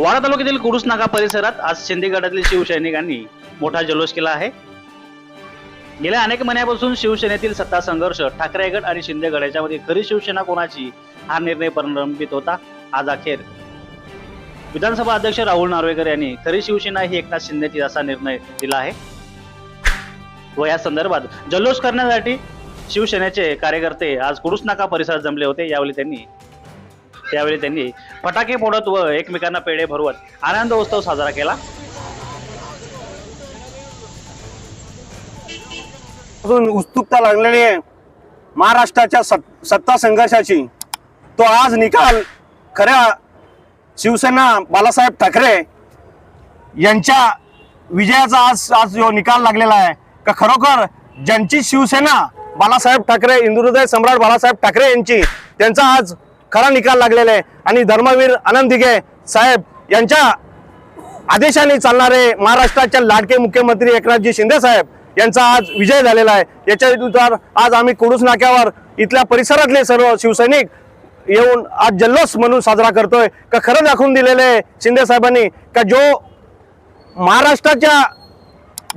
वाडा तालुक्यातील कुरुसनाका परिसरात आज शिंदेगडातील शिवसैनिकांनी मोठा जल्लोष केला आहे. गेल्या अनेक महिन्यापासून शिवसेनेतील सत्ता संघर्ष ठाकरेगड आणि शिंदेगड याच्यामध्ये खरी शिवसेना कोणाची हा निर्णय प्रलंबित होता? आज अखेर विधानसभा अध्यक्ष राहुल नार्वेकर यांनी खरी शिवसेना ही एकनाथ शिंदेची असा निर्णय दिला आहे. व या संदर्भात जल्लोष करण्यासाठी शिवसेनेचे कार्यकर्ते आज कुरुसनाका परिसरात जमले होते यावेळी त्यांनी त्यावेळी त्यांनी फटाके फोडत व एकमेकांना पेढे भरवत आनंद उत्सव साजरा केला. अजून उत्सुकता लागलेली आहे. महाराष्ट्राच्या सत- सत्ता संघर्षाची. तो आज निकाल खऱ्या शिवसेना बालासाहेब ठाकरे यांच्या विजयाचा आज आज जो निकाल लागलेला आहे का खरोखर ज्यांची शिवसेना बालासाहेब ठाकरे हिंदुहृदय सम्राट बाळासाहेब ठाकरे यांची त्यांचा आज खरा निकाल लागलेला आहे. आणि धर्मवीर आनंद दिघे साहेब यांच्या आदेशाने चालणारे महाराष्ट्राच्या लाडके मुख्यमंत्री एकनाथजी शिंदे साहेब यांचा आज विजय झालेला आहे. याच्यानुसार आज आम्ही कुडूस नाक्यावर इथल्या परिसरातले सर्व शिवसैनिक येऊन आज जल्लोष म्हणून साजरा करतोय. का खरं दाखवून दिलेलं आहे शिंदे साहेबांनी? का जो महाराष्ट्राच्या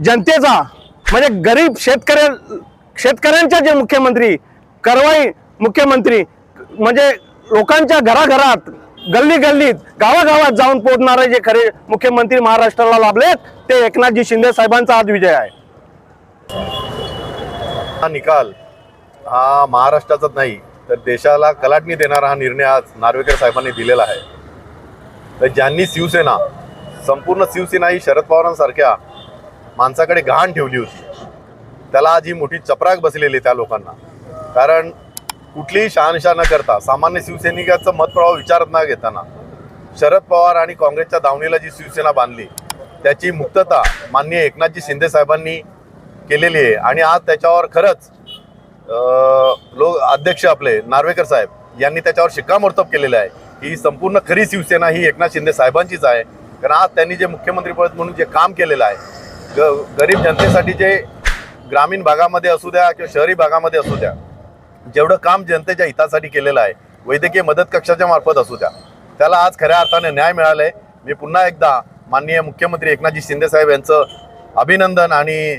जनतेचा म्हणजे गरीब शेतकऱ्या शेतकऱ्यांच्या जे मुख्यमंत्री करवाई मुख्यमंत्री म्हणजे लोकांच्या घराघरात गल्ली गल्लीत गावागावात जाऊन पोहोचणारे जे खरे मुख्यमंत्री महाराष्ट्राला लाभलेत ते एकनाथजी शिंदे साहेबांचा आज विजय आहे. हा निकाल हा महाराष्ट्राचाच नाही तर देशाला कलाटणी देणारा हा निर्णय आज नार्वेकर साहेबांनी दिलेला आहे. तर ज्यांनी शिवसेना संपूर्ण शिवसेना ही शरद पवारांसारख्या माणसाकडे गहाण ठेवली होती त्याला आज ही मोठी चपराक बसलेली आहे त्या लोकांना. कारण कुठलीही शहानिशा न करता सामान्य शिवसैनिकाचं मतप्रवाह विचारात न घेताना शरद पवार आणि काँग्रेसच्या दावणीला जी शिवसेना बांधली त्याची मुक्तता माननीय एकनाथजी शिंदे साहेबांनी केलेली आहे. आणि आज त्याच्यावर खरंच लोक अध्यक्ष आपले नार्वेकर साहेब यांनी त्याच्यावर शिक्कामोर्तब केलेलं आहे ही संपूर्ण खरी शिवसेना ही एकनाथ शिंदे साहेबांचीच आहे. कारण आज त्यांनी जे मुख्यमंत्रीपद म्हणून जे काम केलेलं आहे ग गरीब जनतेसाठी जे ग्रामीण भागामध्ये असू द्या किंवा शहरी भागामध्ये असू द्या जेवढं काम जनतेच्या हितासाठी केलेलं आहे वैद्यकीय मदत कक्षाच्या मार्फत असू द्या. त्याला आज खऱ्या अर्थाने न्याय मिळालाय. मी पुन्हा एकदा माननीय मुख्यमंत्री एकनाथजी शिंदे साहेब यांचं अभिनंदन आणि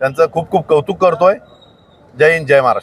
त्यांचं खूप खूप कौतुक करतोय. जय हिंद जय महाराष्ट्र.